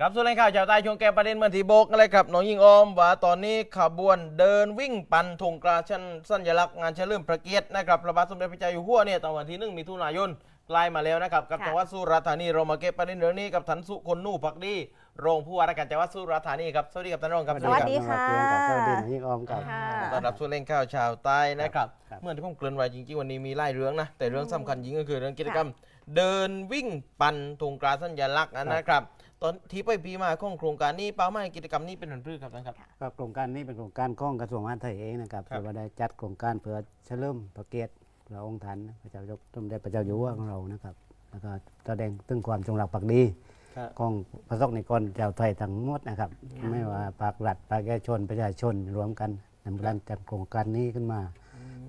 ครับส่วนในข่าวชาวใต้ช่วงแก้ประเด็นเมื่อทีโบกอะไรครับน้องยิงออมว่าตอนนี้ขบวนเดินวิ่งปั่นธงกราชันสัญลักษณ์งานเฉลิมพระเกียรตินะครับพระบาทสมเด็จพระเจ้าอยู่หัวเนี่ยตอนวันที่หนึ่งมิถุนายนใกล้มาแล้วนะครับกับค่ะจังหวัดสุราษฎร์ธานีเรามาเก็บประเด็นเรื่องนี้กับทันสุคนนู่พักดีรองผู้ว่าราชการจังหวัดสุราษฎร์ธานีครับสวัสดีครับท่านรองครับสวัสดีรับค่ะสวัสดีน้องยิ่งออมกับค่ะต้อนรับสู่เล่นข่าวชาวใต้นะครับครับเมื่อที่ผมเกริ่นไว้จริงๆวันนี้มีไล่เรื่องนะแต่เรื่องสำคัญจริงก็คือเรื่องกิจกรรม เดินวิ่งปั่นธงกราสัญลักษณ์นะครับ ตอนที่ไปปีมาของโครงการนี้เป้าหมายกิจกรรมนี้เป็นผลพืชครับนะครับก็โครงการนี้เป็นโครงการของกระทรวงมหาดไทยเองนะครับครับแต่ว่าได้จัดโครงการเพื่อเฉลิมพระเกียรติพระองค์ท่านพระเจ้ายกสมเด็จพระเจ้าอยู่หัวของเรานะครับแล้วก็แสดงถึงความจงรักภักดีครับ ของพระสงฆ์นิกรชาวไทยทั้งหมดนะครับ ไม่ว่าภาครัฐภาคเอกชนประชาชนรวมกันนำการจัดโครงการนี้ขึ้นมา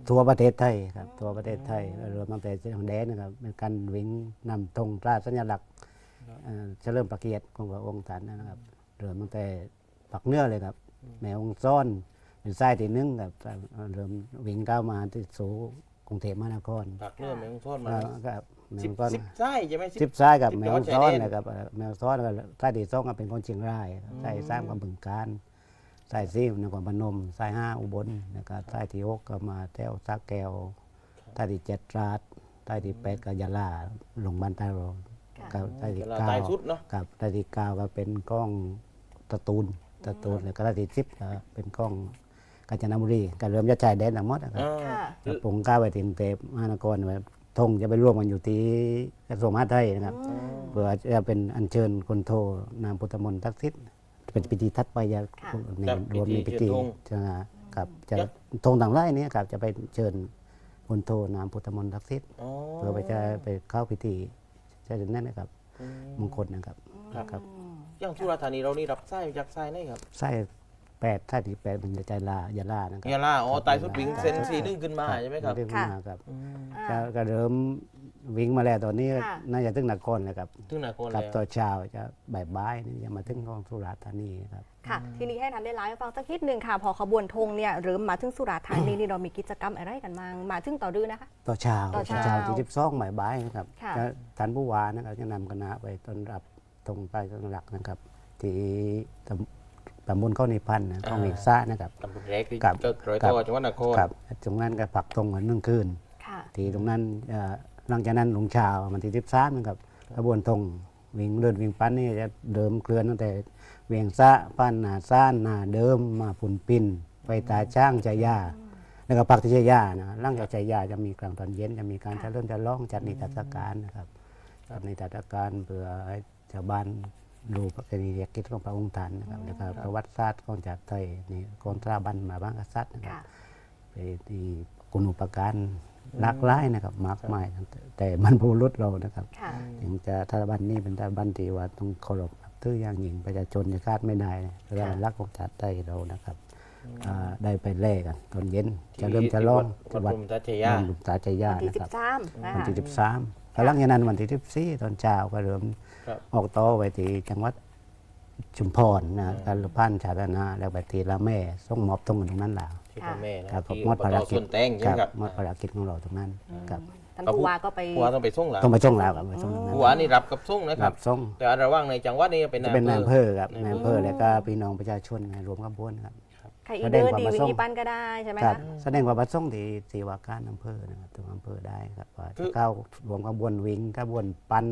ทั่วประเทศไทยครับทั่วประเทศไทยรวมตั้งแต่จังหวัดแดนนะครับเป็นการวิ่งนำธงตราสัญลักษณ์ เอ่อเฉลิมพระเกียรติของพระองค์ท่านนะครับเริ่มตั้งแต่ปักเหนื้อเลยครับ แม่องค์ซ้อนเป็นสายที่หนึ่งครับเริ่มวิ่งก้าวมาที่สู่กรุงเทพมหานครผักเนื้อแมงโทษมาแล้วก็แม่สิอบงค์ซ้อนสิบไส้ใช่ไหมสิบสายกับสิบแม่จังหอวัดงค์ซ้อนชายแดนนะครับเอ่อแม่องค์ซ้อนก็สายที่สองก็เป็นคนเชียงรายครับสายสร้างความบึงการสายสี่นครพนมสายห้าอุบลนะครับสายที่หกก็มาแถวสักแก้วใต้ที่เจ็ดราดใต้ที่แปดก็ยาลาลงบ้านใต้เรา ค่ะกับใต้ที่เวลาเก้าใต้สุดเนาะกับใต้ที่เก้าก็เป็นกล้องตะตูนตะตูนแล้วก็ใต้ที่สิบก็เป็นกล้องกาญจนบุรีก็เริ่มจะชายแดนทั้งหมดนะครับ อ่าค่ะแล้วผมก้าวไปถึงเทพมหานครไว้ธงจะไปร่วมกันอยู่ที่กระทรวงมหาดไทยนะครับ เพื่อจะเป็นอัญเชิญคนโทนามพุทธมนต์ทักษิณเป็นพิธีทัดไปจะค่ะ ในครับรวมในพิพิธีธีเชิญธงจะกับจะครับ ธงต่างไร่นี้ครับจะไปเชิญคนโทนามพุทธมนต์ทักษิณอ๋อเพื่อไปจะไปเข้าพิธี ใช่ถึงนั่นนะครับอืมมงคลนะครับครับครับอย่างสุราษฎร์ธานีเรานี่รับไส้จากไส้ไหนครับไส้แปดไส้ที่แปดมันจะใจลายาลานะครัยาล่าอ๋อใต้สุดวิ่งเซนซีนึ่งขึ้นมาใช่ไหมครับเรื่องขึ้นมาครับอืมอ่าก็ก็เริ่ม วิ่งมาแล้วตอนนี้ค่ะ น่าจะถึงนครแล้วครับถึงนครกับแล้วตัวเช้าจะบ่ายบ่ายๆนี่จะมาถึงของสุราษฎร์ธานีครับ ค่ะ ทีนี้ให้ทันได้ไลฟ์ให้ฟังสักนิดหนึ่งค่ะ พอขบวนธงเนี่ยเริ่มมาถึงสุราษฎร์ธานีนี่เรามีกิจกรรมอะไรกันมามาถึงต่อดื้อนะคะตัวเช้าต่อเช้าที่สิบสองบ่ายบ่ายๆนะครับค่ะแล้วท่านผู้ว่านะครับจะนำคณะไปต้อนรับตรงไปต้นหลักนะครับ ที่ตำตำบลเข้าในพันธ์นะของเอกซ่านะครับ ตำบลเล็กที่ครับเกิดรอยครัต่บอจังหวัดนคร ครับตรงนั้นก็ปักตรงกันหนึ่งคืน ค่ะ ที่ตรงนั้นเอ่อ หลังจากนั้นหลวงชาวมันที่ทิพซ้ำนะครับขบวนธงวิ่งเดินวิ่งปั้นนี่จะเดิมเคลื่อนตั้งแต่เวียงซะปั้นหนาซ่านหนาเดิมมาปุ่นปินไปตาช่างใจยาแล้วก็ปักที่ใจยานะหล่างจากใจยาจะมีกลางตอนเย็นจะมีการจะเริ่มจะร้องจัดนิทรรศการนะครับจัดนิทรรศการเพื่อให้ชาวบ้านดูพระกรณียกิจของพระองค์ท่านนะครับแล้วก็ประวัติศาสตร์ของจากไทยนี่กองตราบันมาบ้างกษัตริย์นะครับค่ะไปที่คุณอุปการ หลากหลายนะครับมากมายตั้งแต่แต่บรรพบุรุษเรานะครับค่ะถึงจะทารบันนี้เป็นทารบันที่ว่าต้องเคารพนับถืออย่างยิ่งประชาชนจะคาดไม่ได้เรื่องรักของชาติไทยเรานะครับอ่าได้ไปแลกกันตอนเย็นจะเริ่มจะร้องวัดวัดพรหมทัตยาบ้านหลุมตาใจยาวันที่นะสิครับบสามนะวันคะที่สิบสามหลังจากนั้นวันที่สิบสี่ตอนเช้าก็เริ่มครับออกต่อไปที่จังหวัดชุมพรนะการพันชาตนาแล้วไปที่ละแม่ส่งมอบตรงกันตรงนั้นแล้ว ที่พ่อแม่นะครับที่มออดบภารตกิส่จวนแตงใช่ไหมครับมอดภารกิจของเราตรงนั้นครับท่านผู้ว่าก็ไป ผู้ว่าต้องไปส่งหลานต้องไปส่งแล้วครับไปส่งตรงนั้นผู้ว่านี่รับกับส่งนะครัรับ บส่งแต่ระหว่างในจังหวัดนี่เป็นจะเป็นนายอำเภอครับในนายอำเภอแล้วก็พี่น้องประชาชนนะรวมขบวนครับ ใครอีเดอร์ดีวิธีปั้นก็ได้ใช่ไหมครับคะ แสดงว่าประสงค์ที่ที่ว่าการอำเภอนะครับตัวอำเภอได้ครับว่าจะเข้ารวมขบวนวิ่งขบวนปัน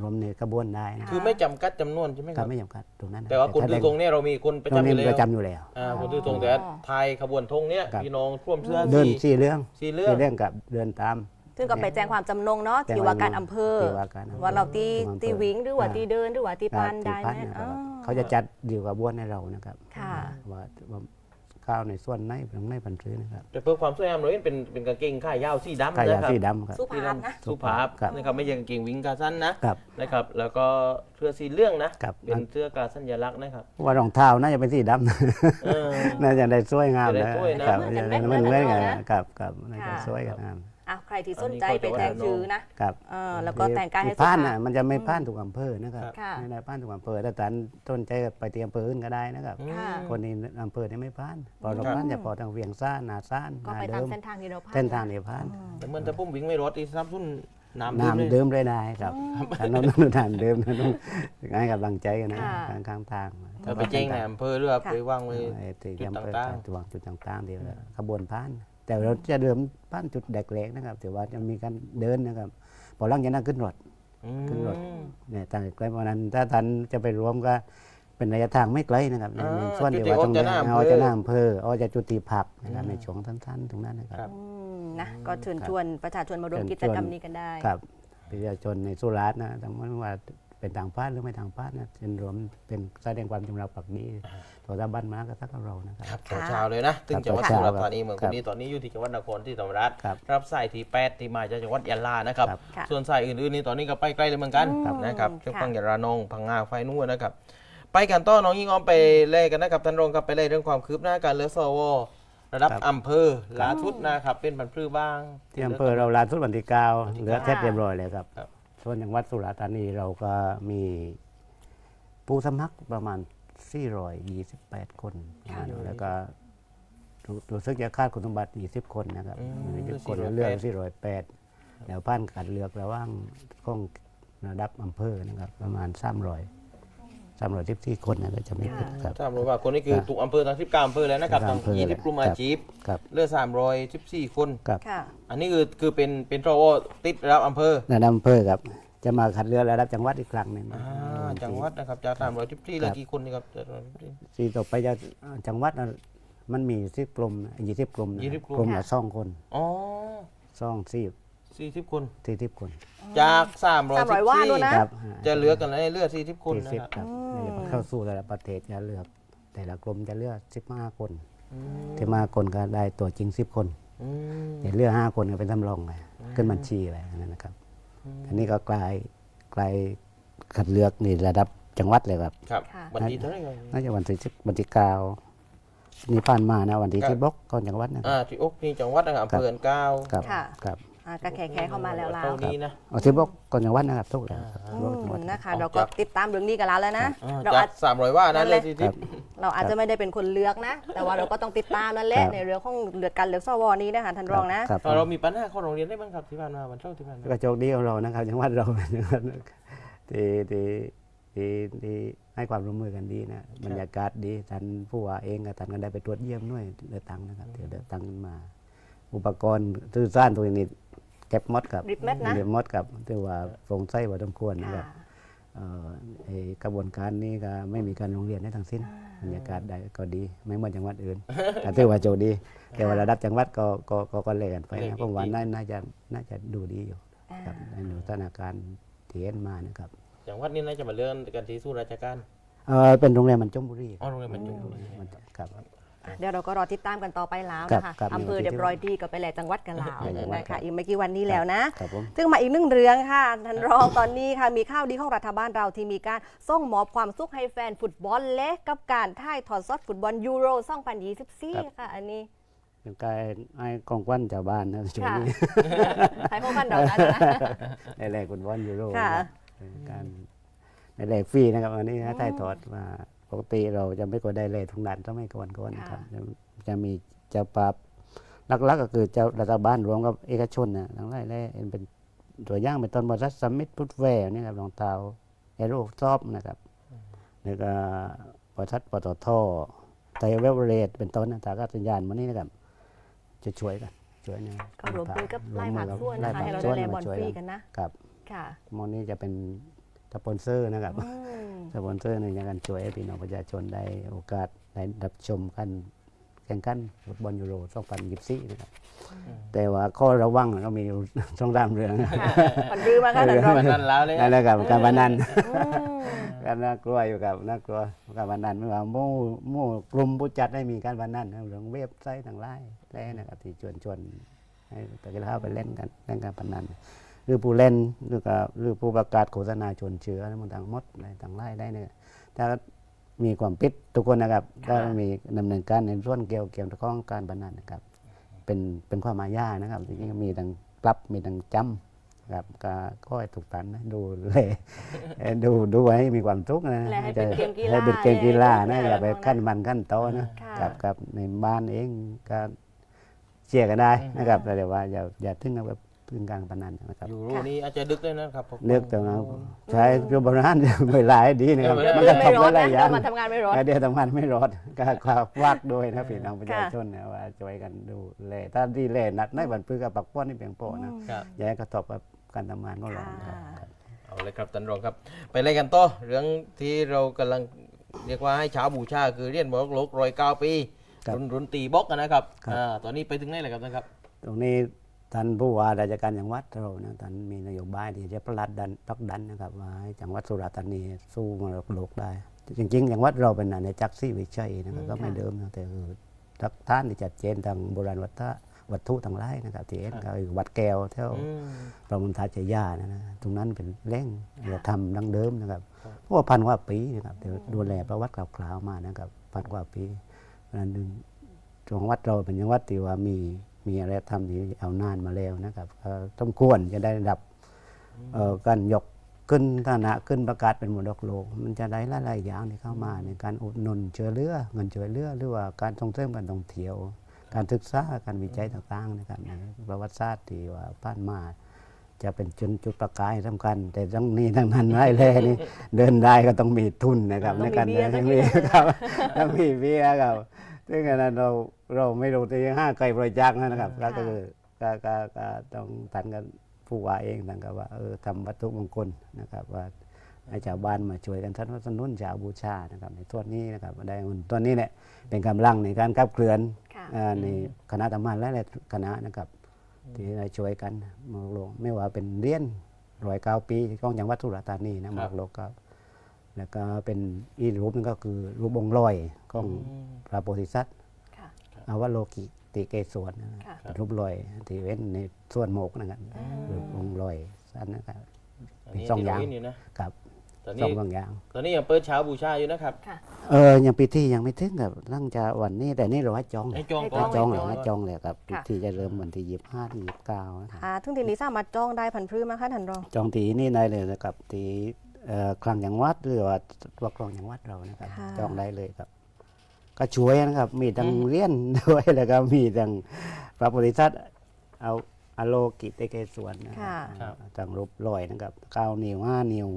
รวมในขบวนได้นะคือไม่จำกัดจำนวนใช่ไหมคก็รับ ไม่จำกัดตรงนั้นนะแต่ว่าคนแสถืดอธงเนี่ยเรามีคนประตรงจำอนี้ยู่แล้วประจำอยู่แล้ว อ่าคนถือธงแต่ไทยขบวนธงเนี่ยครับ พี่น้องร่วมเสื้อเดินสีสี่เรื่องสีเรื่อง สี่เรื่องกับเดินตาม ซึ่งก็ไปแจ้งความจำนงเนาะแจ้งที่ว่าการอำเภอ ที่ว่าการอำเภอว่าเราตีที่อำเภอ ตีวิ่งหรือว่าอ่าตีเดินหรือว่าตีปันได้ไหมที่พันนะคอ๋รับอเขาจะจัดอยู่กับบวนให้เรานะครับค่ะ ว่าว่า ข้าวในส่วนไหนเป็นในพันธุ์นะครับแต่เพื่อความสวยงามเราเห็นเป็นเป็นกางเกงขายาวสีดำกายานะครับสีดำครับ สุภาพนะ สุภาพครับนะครับไม่ใช่กางเกงวิ่งกาสั้นนะครับ นะครับ แล้วก็เสื้อสีเหลืองนะครับ เป็นเสื้อกาสัญลักษณ์นะครับ ว่ารองเท้าน่าจะเป็นสีดำเออน่าจะได้สวยงามจะได้นะสวยนะ ครับเหมือนกันไหมมันเหมือนกัน เหมือนกันนะครับครับน่าจะค่ะสวยกันงาม อะใครที่สนใจอันนี้ไปเขาจะแต่งว่าชื่อนะครับเออแล้วก็แต่งกายให้ที่สุผ่านภาน่ะพมันจะไม่ผ่านทุกอำเภอนะครับค่ะ ไม่ได้ผ่านทุกอำเภอแต่ตันต้นใจไปที่อำเภออื่นก็ได้นะครับค่ะ คนนี้อำเภอนี่ไม่ผ่านพอเราครับผ่านจะพอทางเวียงซ่านนาซ่านก็นาไปเดิตามมเส้นทางที่เราผ่านเส้นทางนี้ผ่านแต่เหมื่อนจะพุ่มวิ่งไม่รถที่ซับซุนน้ำดื่มน้ำดื่มได้ได้ครับถ้าน้องน้ำน้ำดื่มต้องให้กำลังใจกันนะค่ะ ข้างข้างทางเออไปแจ้งในอำเภอหรือว่าค่ะไปว่างไว้ ไอ้ที่จุดอำเภอต่างๆ จุดวางจุดต่างๆเดียวขบวนพาน แต่เราจะเดิมพานจุดแดกเล็กนะครับแต่ว่าจะมีการเดินนะครับ พอหลังจากนั้นขึ้นรถอืขึ้นรถมเนี่ยทางไกลเพราะนั้นถ้าท่านจะไปรวมก็เป็นระยะทางไม่ไกลนะครับในอ่าในส่วนที่จุดที่ว่าตรงนี้ออกจากหน้าอำเภอเอาจะหน้าอำเภอเอาจะจุดที่พักนะครับอืมในช่วงสั้นๆตรงนั้นนะคครัรับบอืมนะก็เชิญชวนประชาชนมาร่วมเชิญกิจกรรมนี้กันได้ ครับประชาชนในสุราษฎร์นะทั้งไม่ว่า เป็นต่างภาคหรือไม่ต่างภาคนะเป็นรวมเป็นแสดงความจงรักภักดีต่อสถาบันมาก็ทักกับเรานะคครัรับบต่อเช้าเลยนะถึงจังหวัดครับสุราษฎร์ธานีเมืองคครับนนี้ตอนนี้อยู่ที่จังหวัดนครที่ธรรมราชครับรับสายที่แปดที่มาจากจังหวัดยะลานะครับครับค่ะส่วนสายอื่นๆนี่ตอนนี้ก็ไปใกล้เลยเหมือนกันอืมนะครับค่ะช่วงฟังยะลานองพังงาไฟนู่นนะครับ ไปกันต่อน้องยิ่งอ้อมไปเล่กันนะครับท่านรองครับไปเล่เรื่องความคืบหน้าการเลือกสวระดับครับอำเภอลาทุดนะครับเป็นบรรพลือบ้างที่อำเภอเราลานสุดวันที่เก้าวันที่เหลือเก้าเสร็จเรียบร้อยเลยครับครับ ส่วนจังหวัดสุราษฎร์ธานีเราก็มีผู้สมัครประมาณ 428 คนค่ะ แล้วก็รู้รู้สึกจะคาดคุณสมบัติ20 คนนะครับอืม20คน408เลือก408 แล้วผ่านการเลือกระหว่างของระดับอำเภอนะครับประมาณ300 314คนนะก็จะไม่ผิดครับทราบรู้ว่าคนนี้คือครับถูกอำเภอทั้งสิบเก้าอำเภอแล้วนะครับสิบเก้าทั้งอำเภอยี่สิบกลุ่มอาชีพครับเลือกสามร้อยสิบสี่คน ครับค่ะ อันนี้คือคือเป็นเป็นสวติดระดับอำเภอระดับอำเภอครับ จะมาคัดเลือกระดับจังหวัดอีกครั้งหนึ่งอ่าจังหวัดนะครับจากสามร้อยสิบสี่เหลือกี่คนนี่ครับจาก314 สี่ต่อไปจะจังหวัดน่ะมันมีสิบกลุ่มยี่สิบกลุ่มนะยี่สิบกลุ่ม กลุ่มค่ะละสองคนอ๋อ สองสี่ สี่สิบคน สี่สิบคนจากสามร้อยสามร้อยว่านู่นนะ ครับจะเหลือกันในเลือดสี่สิบคนสี่นะสิบครับครับในเข้าสู่แต่ละประเทศจะเลือกแต่ละกลุ่มจะเลือกสิบห้าคนอืมที่มาคนก็ได้ตัวจริงสิบคนอืม แต่เลือกห้าคนก็เป็นสำรองไปขึ้นบัญชีไปนั่นนะครับอันนี้ก็กลายกลายคัดเลือกนี่ระดับจังหวัดเลยครับ ครับค่ะ วันที่เท่าไหร่ครับน่าจะวันที่สิบวันที่เก้านี่ผ่านมานะวันที่ครับสิบกก่อนจังหวัดนะครับอ่าที่อกนี่จังหวัดนะครับอำเภอเก้า ครับค่ะ ครับ อะก็แขกๆเข้ามาแล้วล่ะเท่านี้นะ เอาสิบกก่อนจังหวัดนะครับทุกแล้วครับอืทุกจังหมวัด นะคะออกเราก็จากติดตามเรื่องนี้กันแล้วแล้วนะ อ่าเราจาอาจ กสามร้อยว่านั่นั่นนเลเลยยสี่สิบเราอาจจะไม่ได้เป็นคนเลือกนะ แต่ว่าเราก็ต้องติดตามนั่นแหละครับ ในเรื่องของเลือกการเลือกสวนี้นะคะท่านรองนะ ครับ เรามีปัญหาเข้าโรงเรียนได้บ้างครับที่ผ่านมาวันเช้าร์ที่ผ่านมา ก็โชคดีของเรานะครับจังหวัดเรา จังหวัดที่ที่ที่ที่ให้ความร่วมมือกันดีนะบรรยากาศดีท่านผู้ว่าเองกับท่านก็ได้ไปตรวจเยี่ยมหน่วยเลือกตั้งนะครับเดี๋ยวเลือกตั้งกันมา อุปกรณ์สื่อสารตัวนี้เก็บหมดกับริบเม็ดนะ เก็บหมดกับถือว่าโปร่งใสพอสมควรนะคค่ะรับเอ่อไอ้กระบวนการนี้ก็ไม่มีการโรงเรียนให้ทั้งสิ้นบรรยากาศได้ก็ดีไม่เหมือนจังหวัดอื่น แต่ถือว่าโจดี แต่ว่าระดับจังหวัดก็ก็ก็ก็เล่กันไปนะผมว่าน่าน่าจะน่าจะดูดีอยู่อ่าครับในสถานการณ์ที่เห็นมานะครับจังหวัดนี้น่าจะมาเลื่อนกันที่สู้ราชการเออเป็นโรงเรียนมันจมบุรีอ๋อโรงเรียนบรรจุบุรีมันครับ เดี๋ยวเราก็รอติดตามกันต่อไปแล้วครันะบคะครับอำเภอเรียบร้อยดีก็ไปแหล่จังหวัดกันแล้วไปจังหวัดนะครัคะบอีกไม่กี่วันนี้แล้วนะครับผมซึ่งมาอีกหนึ่งเรื่องค่ะท่านรองตอนนี้ค่ะมีข่าวดีของรัฐบาลเราที่มีการส่งมอบความสุขให้แฟนฟุตบอลและกับการถ่ายทอดสดฟุตบอลยูโร 2024 ค่ะ อันนี้เป็นการให้กองกวันชาวบ้านนะช่วงค่ะนี้ไทยพวกมันเรานะนะในแรกฟุตบอลยูโรค่ะนะครับเป็นการในแรกฟรีนะครับอันนี้นะถ่ายทอดมาป กติเราจะไม่ก็ได้เลยทุกนัดต้องไม่ก่อนก่อนนะครับจะจะมีเจ้าปราบหลักๆก็คือเจ้ารัฐบาลรวมกับเอกชนนะทั้งหลายแหล่เป็นตัวอย่างเป็นต้นบริษัทสมิธพุทธแวร์นี่ครับรองเท้าเอโรซอฟนะครับแล้วก็บริษัทปตทไทยเวลเรดเป็นต้นนะทางการสัญญาณมันนี่นะครับ จะช่วยกันช่วยนะก็รวมมือกับไล่ผักส่วนไล่นะคะผัให้กเราส่ได้วนแลบอลมาช่วยฟรีกันกันนะครับ ค่ะมอนี้จะเป็น สปอนเซอร์นะครับอืมสปอนเซอร์ในการช่วยให้พี่น้องประชาชนได้โอกาสได้รับชมกันแข่งขันฟุตบอลยูโร2024นะครับแต่ว่าข้อระวังก็มีอยู่ช่องดามเรืองค่ะผ่อนรื้อมาค่ะท่านรองนั่นแล้วเลยนั่นแหละครับการพนันอืมการน่ากลัวอยู่กับน่ากลัวการพนันไม่ว่าหมู่หมู่กลุ่มผู้จัดให้มีการพนันนะเรื่องเว็บไซต์ต่างไลน์แล่นะครับที่ชวนชวนให้ไปกันเข้าไปเล่นกันเล่นการพนัน หรือผู้เล่นหรือก็หรือผู้ประกาศโฆษณาชวนเชื้ออะไรต่างหมดอะไรต่างไล่ได้เนี่ยถ้ามีความผิดทุกคนนะครับถ้ามีดำเนินการในส่วนเกี่ยวเกี่ยวกับข้องการพนันนะครับ เป็นเป็นความอาญานะครับจริงๆก็มีทั้งปรับมีทั้งจำครับก็ก็ให้ถูกตันนะดูเลยดูดูไว้ให้มีความทุกข์นะและให้เป็นเกมกีฬาให้เป็นเกมกีฬานะเนี่ยอย่าไปนะขั้นมันขั้นโตนะค่ะกับกับในบ้านเองก็เชียร์กันได้นะครับแต่ว่าอย่าอย่าถึงกับ แบบพึ่งการพนันนะครับยูโรนี่อาจจะดึกเลยนะครับผมเลือกแต่ว่าใช้รูปโบราณเวลาให้ดีนะครับเออมันก็ไม่ทำร้อนหลานะยๆอย่างเดี๋ยวมันทำงานไม่ร้อนเดี๋ยวทำงานไม่รอดก็ขอวากด้วยนะพี่น้องประชาค่ะชนนะว่าช่วยกันดูแลถ้าดีแลหนักในบันพือกับปักป้อนนี่เพียงพอนะครับอย่าให้กระทบกับการทำงานของเรานะครับค่ะเอาเลยครับท่านรองครับ ไปเลยกันต่อเรื่องที่เรากำลังเรียกว่าให้เช้าบูชา คือเรียนมรดกโลกรอยเก้าปีครับรุนรุนตีบล็อกกันนะครับครับอ่าตอนนี้ไปถึงไหนแล้วครับท่านครับตตรงนี้ ท่านผู้ว่าราชการจังหวัดเรานะท่านมีนโยบายที่จะผลักดันผลักดันนะครับว่าให้จังหวัดสุราษฎร์ธานีสู้มรดกโลกได้ จริงๆจังหวัดเราเป็นอาณาจักรซีวิชัยนะครับก็ไม่เดิมนะแต่คือทักท่านที่จัดเจนทางโบราณวัฒนวัตถุต่างหลายนะครับที่เห็นก็คือวัดแก้วแถวอืมพระมุนทาจยานะนะตรงนั้นเป็นแหล่งเราทำดังเดิมนะครับเพราะว่าพันกว่าปีนะครับแต่ดูแลประวัติกล่าวๆมานะครับพันกว่าปีเพราะฉะนั้นจังหวัดเราเป็นจังหวัดที่ว่ามี มีอะไรทำที่เอานานมาแล้วนะครับก็ต้องควรจะได้ระดับเอ่อการยกขึ้นฐานะขึ้นประกาศเป็นมรดกโลก มันจะได้หลายๆอย่างที่เข้ามาในการอุดหนุนเชื้อเลือเงินเชื้อเลือหรือว่าการส่งเสริมการท่องเที่ยว การศึกษาการวิจัยต่างๆนะครับในประวัติศาสตร์ที่ว่าผ่านมาจะเป็นจุดจุดประกายสำคัญ แต่ทั้งนี้ทั้งนั้นไร่แร่นี่เดินได้ก็ต้องมีทุนนะครับต้ในองมีการเบี้เดิยนสักมีนิดหนึ่งครับต้องมีเบี้ยครับ ซึ่งอันนั้นเราเราไม่รู้จะยังห้าไกลบริจาคนะครับก็คือก็ก็ก็ต้องตันกันผู้ว่าเองต่างกับว่าเออทำวัตถุมงคลนะครับว่าให้ชาวบ้านมาช่วยกันสนับสนุนชาวบูชานะครับในส่วนนี้นะครับได้เงินตัวนี้เนี่ยเป็นกำลังในการขับเคลื่อนค่ะอ่าในคณะทำงานและหลายคณะนะครับที่ได้ช่วยกันมรดกโลกไม่ว่าเป็นเรียนร้อยเก้าปีของจังหวัดสุราษฎร์ธานีนะมรดกโลกครับ แล้วก็เป็นอีกรูปหนึงก็คือรูปองค์ลอยของพระโพธิสัตว์ค่ะ อาวโลกิติเกศวรนะค่ะ เป็นรูปลอยที่เว้นในส่วนโมกนะครับรูปองค์ลอยสั้นนะครับ อันเป็นนี้สองอย่างที่เราเห็นอยู่นะครับตอนสอนี้งบางอย่าง ตอนนี้ยังเปิดเช้าบูชาอยู่นะครับค่ะ เออยังพิธียังไม่ถึงครับตั้งจะวันนี้แต่นี่เราให้จองให้จองให้ก่อนให้จองเหรให้อจให้จองเลยครับพิค่ะธีจะเริ่มวันที่ยี่สิบห้าที่ยี่สิบเก้านะครับอ่าทึ่งทีนี้สามารถจ้องได้พันธุ์พืชมาค่ะท่านรอง จองตีนี่ได้เลยนะครับตีเอ่อ คลังจังหวัดหรือว่าตัวกรองจังหวัดเรานะครับค่ะ จองได้เลยครับ ก็ช่วยนะครับ มีทั้งเรียนด้วยแล้วก็มีทั้งพระโพธิสัตว์เอาอโลกิเตเกสวนนะค่ะทั้งรูปลอยนะครับเก้านิ้วห้านิ้ว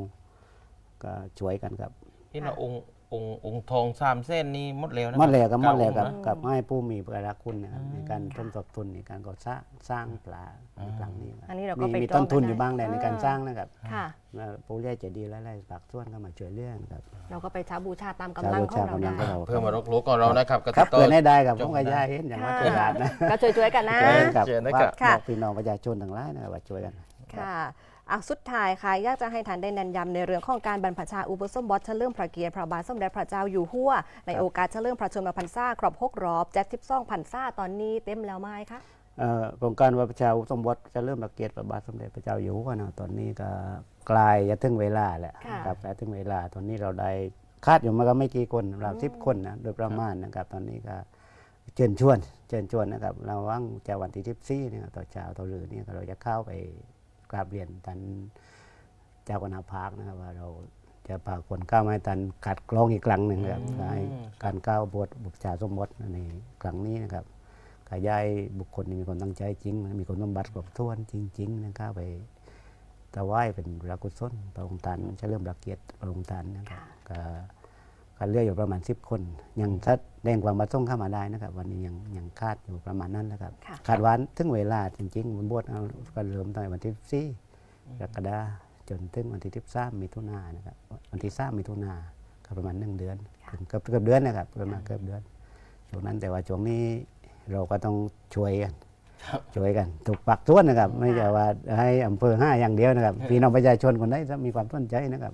ก็ช่วยกันครับที่เราองค์ องค์องค์ทองสามเส้นนี่หมดแล้วนะหมดแล้วกับหมดแล้วกับเก้าองค์นะ กับให้ผู้มีประคุณนะครับในการต้นตบทุนในการก่อสร้างสร้างปลาในครั้งนี้อันนี้เราก็มีไปมีจองต้นทุนกันอยู่บ้างแหละได้ในการสร้างนะครับค่ะ แล้วผู้ใหญ่ใจะดีหลายๆปากส่วนก็มาช่วยเรื่องครับเราก็ไปเช้าบูชาตามชาวกำลังบูของชาเรากำลังได้ของเราเพื่อมารดกโลกของเรานะครับก็ครับติดต่อเกิดให้ได้กับจผงมก็ได้ยายเห็นอย่างว่าค่ะช่วยกันนะก็ช่วยๆกันนะ ช่วยกันกับเชิญนะครับว่าค่ะบอกพี่น้องประชาชนทั้งหลายนะครับว่าช่วยกัน ค่ะ อะสุดท้ายค่ะอยากจะให้ท่านได้แนะนย้ำในเรื่องของการบรรพชาอุปสมบทเฉลิมพระเกียรติพระบาทสมเด็จพระเจ้าอยู่หัว ในโอกาสเฉลิมพระชนมพรรษาครบ6รอบ72พรรษาตอนนี้เต็มแล้วไหมคะเอ่อโครงการว่าประชาอุปสมบทจะเริ่มประเกียรติพระบาทสมเด็จพระเจ้าอยู่หัวนะตอนนี้ก็กลายจะถึงเวลาแล้วค่ะครับใกล้ถึงเวลา ตอนนี้เราได้คาดอยู่มาก็ไม่กี่คนเราสิบคนนะโดยประมาณนะครับ ตอนนี้ก็เชิญชวนเชิญชวนนะครับ เราว่างจะวันที่ทิพซี่เนี่ยต่อเช้าต่อรือเนี่ยเราจะเข้าไป กราบเรียนท่านเจ้าคณะภาคนะครับว่าเราจะพาคนเข้ามาให้ท่านคัดกรองอีกครั้งหนึ่งนะครับให้การก้าวบทบุตรชาสมบทในครั้งนี้นะครับขยายบุคคลที่มีคนตั้งใจจริง มีคนสมบัติครบถ้วนจริง ๆ นะครับไปถวายเป็นพระกุศลพระองค์ท่านจะเริ่มรักเกียรติพระองค์ท่านนะครับ ก็ก็เหลือกอยู่ประมาณสิบคน ยังถ้าแดงความประสงค์เข้ามาได้นะครับ วันนี้ยังยังคาดอยู่ประมาณนั้นนะครับค่ะ คาดวันถึงเวลาจริงๆบนบวชเอาก็เริ่มตั้งแต่วันที่สี่กรกฎาจนถึงวันที่สิบสามมิถุนายนนะครับวันที่สามมิถุนาก็ประมาณหนึ่งเดือนเกือบเกือบเดือนนะครับประมาณเกือบเดือนช่วงนั้นแต่ว่าช่วงนี้เราก็ต้องช่วยกันช่วยกันถูกปักท้วนนะครับ ไม่ใช่ว่าให้อำเภอห้าอย่างเดียวนะครับพี่น้องประชาชนคนใดถ้ามีความสนใจนะครับ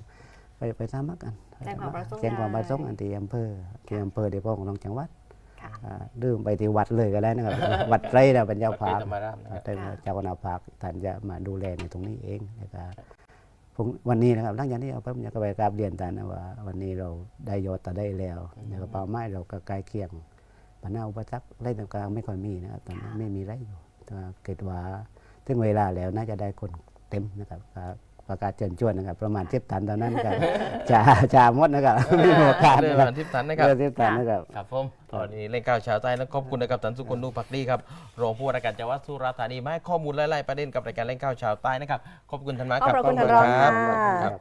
ไปไปสมัครกัน แจ้งความประสงค์แจ้งความประสงค์ได้อันที่อำเภอที่อำเภอเดียวของจังหวัดค่ะอ่าหรือไปที่วัดเลยก็ได้นะครับ วัดไรนะเป็นเจ้าวัดภาเกคตธรรมรามนะครับแต่เจ้าคณะภาคท่านจะมาดูแลในตรงนี้เองนะครับพรุ่งวันนี้นะครับหลังจากนี้เอาไปผมจะไปกราบเรียนท่านนะว่า วันนี้เราได้ยอดแต่ได้แล้วแล้วเป้าหมายเราก็ใกล้เคียงปัญหาอุปสรรคอะไรต่างๆไม่ค่อยมีนะครับตอนนี้ไม่มีไรอยู่แต่ว่าเกิดว่าถึงเวลาแล้วน่าจะได้คนเต็มนะครับก็ ประกาศเชิญชวนนะครับ ประมาณสิบตันตอนนั้นครับจะจะหมดนะครับไม่มีโอกาสเรื่องนะคปรับระมาณสิบตันนะครับ เรื่องสิบตันนะครับ ครับผมตอนนี้เล่นก้าวชาวใต้นะขอบคุณนะครับท่านสุคนดูพักดีครับรองผู้ว่าราชการจังหวัดสุราษฎร์ธานีมาให้ข้อมูลหลายๆประเด็นกับรายการเล่นก้าวชาวใต้นะครับขอบคุณท่านมากขอบครับพระคุณท่านรองครัค่ะครับ